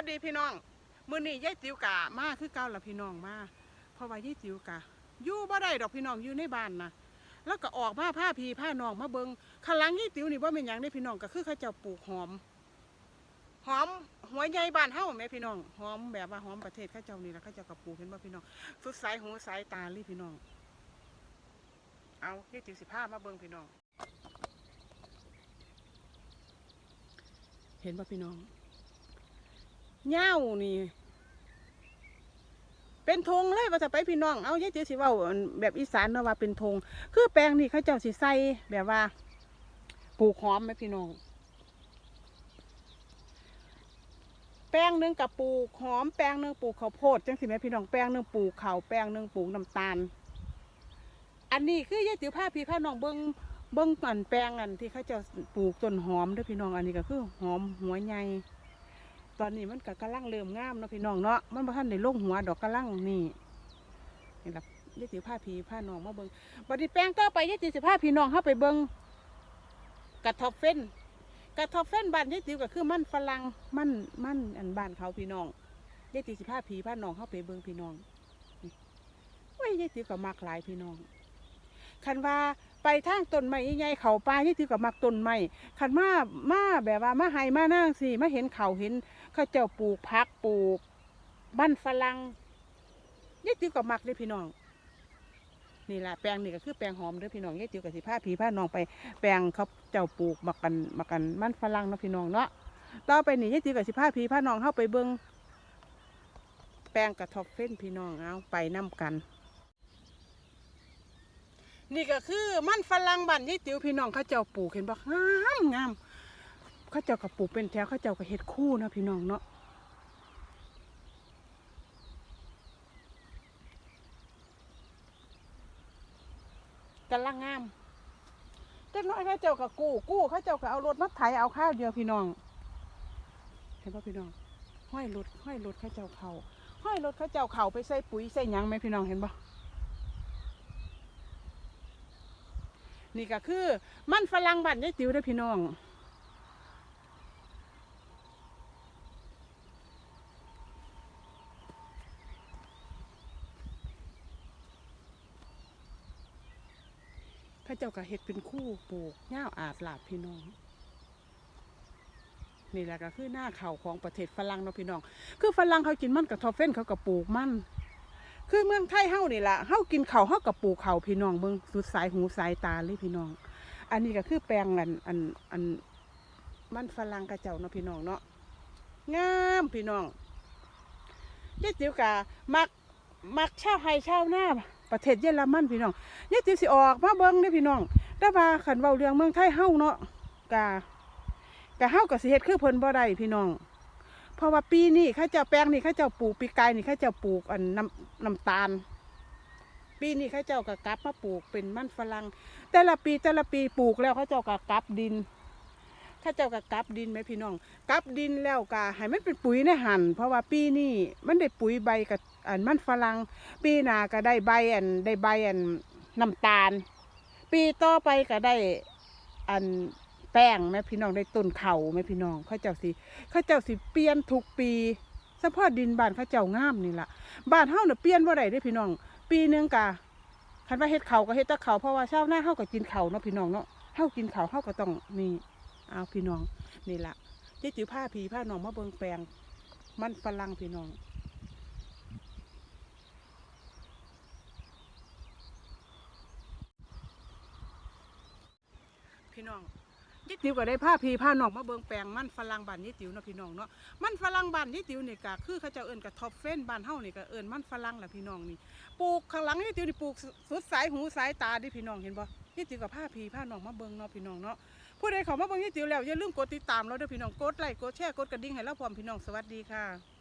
วัสดีพี่น้องมื้อนี้ยายติ๋วกะมาคือเก่าละพี่น้องมาเพราะว่ายายติ๋วกะอยู่บ่ได้ดอกพี่น้องอยู่ในบ้านนะแล้วก็ออกมาผ้าพีผ้านองมาเบิงข้างหลังยายติ๋วนี่ว่าเป็นหยังได้พี่น้องก็คือเขาเจ้าปลูกหอม หอมหัวใหญ่บ้านเฮาแม่พี่น้องหอมแบบว่าหอมประเทศเขาเจ้านี่และเขาเจ้าก็ปลูกเห็นบ่พี่น้องสุดสายหูสายตาเลยพี่น้อง เอายายติ๋วสิพามาเบิงพี่น้อง เห็นบ่พี่น้อง เหย้านี่ เป็นธงเลยว่าจะไปพี่น้อง เอาเยายเจ๊สิว่าแบบอีสานเนาะว่าเป็นธงคือแปลงนี่เขาเจ้าสิใส่แบบว่าปลูกหอมไหมพี่น้อง แปลงหนึ่งกับปลูกหอมแปลงหนึ่งปลูกข้าวโพดจังสิแม่พี่น้องแปลงหนึ่งปลูกข้าวแปลงหนึ่งปลูกน้ำตาล อันนี้คือยายติ๋วผ้าพี่ผ้าน้องเบิ้งเบิ้งก่อนแปลงอันที่เขาเจะปลูกต้นหอมด้วยพี่น้องอันนี้ก็คือหอมหัวใหญ่ ตอนนี้มันก็กำลังเริ่มงามเนาะพี่น้องเนาะมันบ่ทันได้ลงหัวดอกกำลังนี่นี่ล่ะยายติ๋วผ้าพีผ้าน้องมาเบิ่งบัดนี้แปลงต่อไปยายติ๋วสิผ้าพี่น้องเฮาไปเบิ่งกระทบเฟ้นกระทบเฟ้นบ้านยายติ๋วก็คือมันฝรั่งมันมันอันบ้านเขาพี่น้องยายติ๋วสิผ้าพีผ้าน้องเฮาไปเบิ่งพี่น้องนี่โอ้ยยายติ๋วก็มักหลายพี่น้อง คันว่าไปทางต้นไม้ใหญ่ๆเขาป่ายายติ๋วก็มักต้นไม้คันมามาแบบว่ามาไห้มานั่งสิมาเห็นเขาเห็นเขาเจ้าปลูกพักปลูกบ้านฝรั่งยายติ๋วก็มักเลยพี่น้องนี่แหละแปลงนี่ก็คือแปลงหอมเด้อพี่น้องยายติ๋วกับสิผ้าผีผ้าน้องไปแปลงเขาเจ้าปลูกมักกันมักกันมันฝรั่งเนาะพี่น้องเนาะต่อไปนี่ยายติ๋วกับสิผ้าผีผ้าน้องเข้าไปเบิ้งแปลงกระทบเฟ้นพี่น้องเอาไปน้กัน นี่ก็คือมันฝรั่งบ้านยายติ๋วพี่น้องเขาเจ้าปลูกเห็นบ่งามงามเขาเจ้าก็ปลูกเป็นแถวเขาเจ้าก็เฮ็ดคู่นะพี่น้องเนาะกำลังงามเจักหน้อยเขาเจ้าก็กู้กู้เขาเจ้าก็เอารถมาไถเอาข้าวเดียวพี่น้อง เห็นป่ะพี่น้องห้อยรถห้อยรถเขาเจ้าเขาห้อยรถเขาเจ้าเขาไปใส่ปุ๋ยใส่ยังไหมพี่น้องเห็นป่ะ นี่ก็คือ มันฝรั่งบ้านยายติ๋วเด้อพี่น้องเข้าเจ้าก็เฮ็ดเป็นคู่ปลูกหญ้าอาดหลาดพี่น้องนี่แหละก็คือหน้าเข่าของประเทศฝรั่งเนาะพี่น้อง คือฝรั่งเขากินมันกับทอฟเฟนเขาก็ปลูกมัน คือเมืองไทยเฮานี่ล่ะเฮากินเขาวเฮากับปลูกเขาพี่น้องเบิ่งสุดสายหูสายตาเลยพี่น้อง อันนี้ก็คือแปลงอันอันอันมันฝรั่งกระเจ้าเนาะพี่น้องเนาะงามพี่น้องยายติ๋วกะมักมักชาวไฮชาวหน้าประเทศเยอรมันพี่น้องยายติ๋วสิออกมาเบิ่งเด้พี่น้องแต่ว่าขันเว้าเรื่องเมืองไทยเฮาเนาะกะกะเฮาก็สิเฮ็ดคือเพิ่นบ่ได้พี่น้อง เพราะว่าปีนี้เขาเจ้าแปลงนี่เขาเจ้าปลูกปีกายนี่เขาเจ้าปลูกอันน้ำน้ำตาล ปีนี้เขาเจ้าก็กลับมาปลูกเป็นมันฝรั่งแต่ละปีแต่ละปีปลูกแล้วเขาเจ้าก็กลับดินเขาเจ้าก็กลับดินไหมพี่น้องกลับดินแล้วก็ให้มันเป็นปุ๋ยในหันเพราะว่าปีนี้มันได้ปุ๋ยใบกับอันมันฝรั่งปีหน้าก็ได้ใบอันได้ใบอันน้ำตาล ปีต่อไปก็ได้อัน แป้งแม่พี่น้องได้ต้นเข่าแม่พี่น้องเขาเจ้าสิเขาเจ้าสิเปลี่ยนทุกปีเฉพาะดินบ้านเขาเจ้างามนี่ล่ะบ้านเฮาน่ะเปลี่ยนบ่ได้เด้พี่น้อง ปีหนึงกะคันว่าเฮ็ดเขาก็เฮ็ดตะเขาเพราะว่าเชาวนาเฮาก็กินเขาเนาะพี่น้องเนาะเฮากินเขาเฮาก็ต้องนี่เอาพี่น้องนี่ล่ะเจ๊จิ๋วผ้าผีผ้าน้องมาเบิ่งแปลง มันฝรั่งพี่น้องพี่น้อง ยี่ติ๋วก็ได้ผ้าพีผ้าหนองมาเบิงแปลงมันฝรั่งบ้านยี่ติ๋วเนาะพี่น้องเนาะมันฝรั่งบ้านยี่ติ๋วนี่ก็คือเขาเจ้าเอิ้นกับท็อปเฟ้นบ้านเฮานี่ก็เอิ้นมันฝรั่งแหละพี่น้องนี่ปลูกข้างหลังยี่ติ๋วนี่ปลูกสุดสายหูสายตาดิพี่น้องเห็นบ่ยี่ติ๋วกับผ้าพีผ้าหนองมาเบิงเนาะพี่น้องเนาะผู้ใดเขามาเบิงยี่ติ๋วแล้วอย่าลืมกดติดตามเราเด้อพี่น้องกดไลค์กดแชร์กดกระดิ่งให้เราพร้อมพี่น้องสวัสดีค่ะ